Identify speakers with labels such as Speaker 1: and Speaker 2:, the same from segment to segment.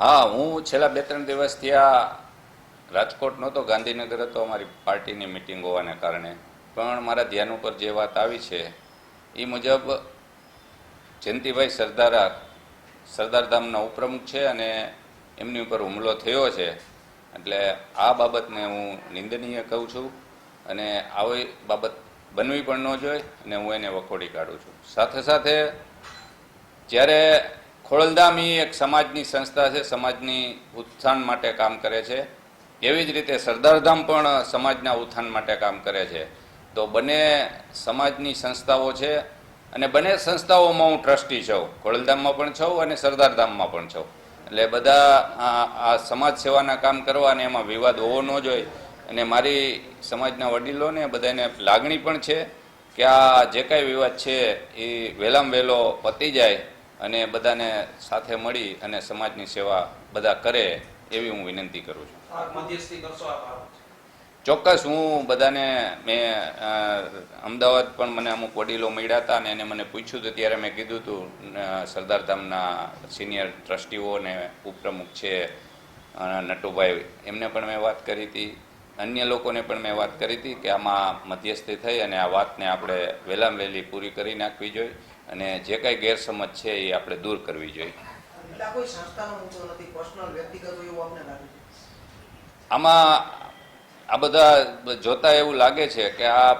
Speaker 1: હા, હું છેલ્લા બે ત્રણ દિવસથી આ રાજકોટ નહોતો, ગાંધીનગર હતો, અમારી પાર્ટીની મિટિંગ હોવાને કારણે. પણ મારા ધ્યાન ઉપર જે વાત આવી છે, એ મુજબ જયંતિભાઈ સરદારા સરદારધામના ઉપપ્રમુખ છે અને એમની ઉપર હુમલો થયો છે. એટલે આ બાબતને હું નિંદનીય કહું છું અને આવી બાબત બનવી પણ ન જોઈએ અને હું એને વખોડી કાઢું છું. સાથે સાથે જ્યારે ખોડલધામ એ એક સમાજની સંસ્થા છે, સમાજની ઉત્થાન માટે કામ કરે છે. એવી જ રીતે સરદારધામ પણ સમાજના ઉત્થાન માટે કામ કરે છે. તો બંને સમાજની સંસ્થાઓ છે અને બંને સંસ્થાઓમાં હું ટ્રસ્ટી છું. ખોળલધામમાં પણ છું અને સરદારધામમાં પણ છું. એટલે બધા આ સમાજ સેવાના કામ કરવા અને એમાં વિવાદ હોવો ન જોઈએ. અને મારી સમાજના વડીલોને બધાને લાગણી પણ છે કે આ જે કાંઈ વિવાદ છે એ વહેલામાં વહેલો પતી જાય અને બધાને સાથે મળી અને સમાજની સેવા બધા કરે એવી હું વિનંતી કરું છું. ચોક્કસ હું બધાને મેં અમદાવાદ પણ મને અમુક વડીલો મળ્યા હતા અને એને મને પૂછ્યું હતું ત્યારે મેં કીધું હતું સરદારધામના સિનિયર ટ્રસ્ટીઓ અને ઉપપ્રમુખ છે નટુભાઈ એમને પણ મેં વાત કરી હતી. અન્ય લોકોને પણ મેં વાત કરી હતી કે આમાં મધ્યસ્થી થઈ અને આ વાતને આપણે વહેલામાં વહેલી પૂરી કરી નાખવી જોઈએ. અને જે કાંઈ ગેરસમજ છે એ આપણે દૂર કરવી જોઈએ. આમાં આ બધા જોતા એવું લાગે છે કે આ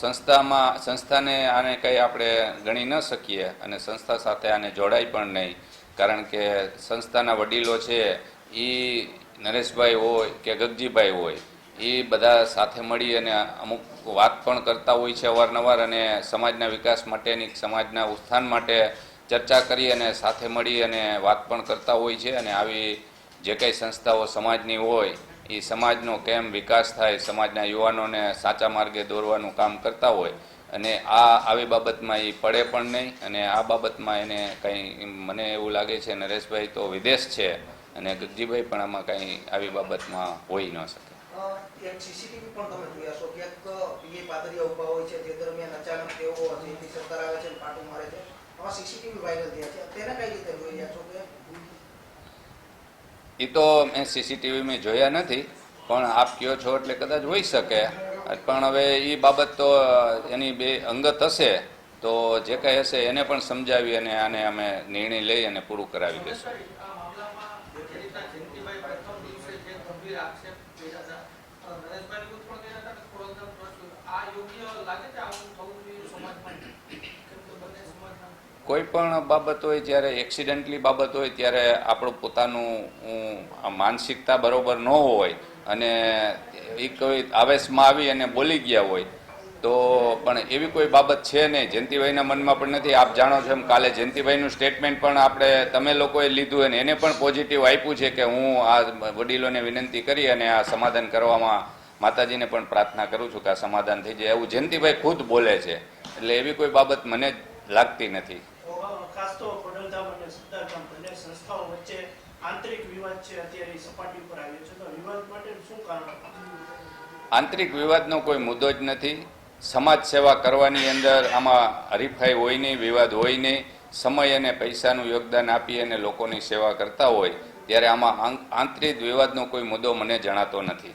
Speaker 1: સંસ્થામાં સંસ્થાને આને કંઈ આપણે ગણી ન શકીએ અને સંસ્થા સાથે આને જોડાય પણ નહીં. કારણ કે સંસ્થાના વડીલો છે એ નરેશભાઈ હોય કે ગગજીભાઈ હોય એ બધા સાથે મળી અને અમુક વાત પણ કરતા હોય છે અવારનવાર અને સમાજના વિકાસ માટેની, સમાજના ઉત્થાન માટે ચર્ચા કરી અને સાથે મળી અને વાત પણ કરતા હોય છે અને આવી જે કંઈ સંસ્થાઓ સમાજની હોય, એ સમાજનો કેમ વિકાસ થાય, સમાજના યુવાનોને સાચા માર્ગે દોરવાનું કામ કરતા હોય અને આ આવી બાબતમાં એ પડે પણ નહીં અને આ બાબતમાં એને કંઈ મને એવું લાગે છે નરેશભાઈ તો વિદેશ છે અને ગગજીભાઈ પણ આમાં કંઈ આવી બાબતમાં હોઈ ન શકે.
Speaker 2: એક સીસીટીવી પણ તમે જોયા છો. ક્યાંક પીએ પાદરીયા ઊભા હોય છે, જે દરમિયાન અચાનક તેઓ જયંતિ સરકાર આવે છે પાટું મારે છે. આમાં સીસીટીવી વાયરલ થયા છે. તેને કઈ રીતે જોઈ રહ્યા છો કે?
Speaker 1: એ તો મેં સીસીટીવીમાં જોયા નથી, પણ આપ કહો છો એટલે કદાચ હોઈ શકે. પણ હવે એ બાબત તો, એની બે અંગત હશે, તો જે કાંઈ હશે એને પણ સમજાવી અને આને અમે નિર્ણય લઈ અને પૂરું કરાવી દઈશું
Speaker 3: આ મામલામાં પીડિતા જયંતિભાઈ પ્રથમ દિવસે જે
Speaker 1: કોઈ પણ બાબત હોય, જ્યારે એક્સિડન્ટલી બાબત હોય, ત્યારે આપણું પોતાનું માનસિકતા બરોબર ન હોય અને એ કોઈ આવેશમાં આવી અને બોલી ગયા હોય તો પણ એવી કોઈ બાબત છે નહીં જયંતિભાઈના મનમાં પણ નથી? આપ જાણો છો એમ કાલે જયંતિભાઈનું સ્ટેટમેન્ટ પણ આપણે તમે લોકોએ લીધું અને એને પણ પોઝિટિવ આપ્યું છે કે હું આ વડીલોને વિનંતી કરી અને આ સમાધાન કરવામાં માતાજીને પણ પ્રાર્થના કરું છું કે આ સમાધાન થઈ જાય. એવું જયંતિભાઈ ખુદ બોલે છે. એટલે એવી કોઈ બાબત મને જ લાગતી નથી.
Speaker 4: ખાસ તો ખોડલધામ અને સરદારધામ બંને સંસ્થાઓ વચ્ચે આંતરિક વિવાદ છે અત્યારે સપાટી પર આવ્યો છે. તો વિવાદ માટે શું કારણ?
Speaker 1: આંતરિક વિવાદનો કોઈ મુદ્દો જ નથી. સમાજ સેવા કરવાની અંદર આમાં હરીફાઈ હોય નહીં વિવાદ હોય નહીં સમય અને પૈસાનું યોગદાન આપી અને લોકોની સેવા કરતા હોય, ત્યારે આમાં આંતરિક વિવાદનો કોઈ મુદ્દો મને જણાતો નથી.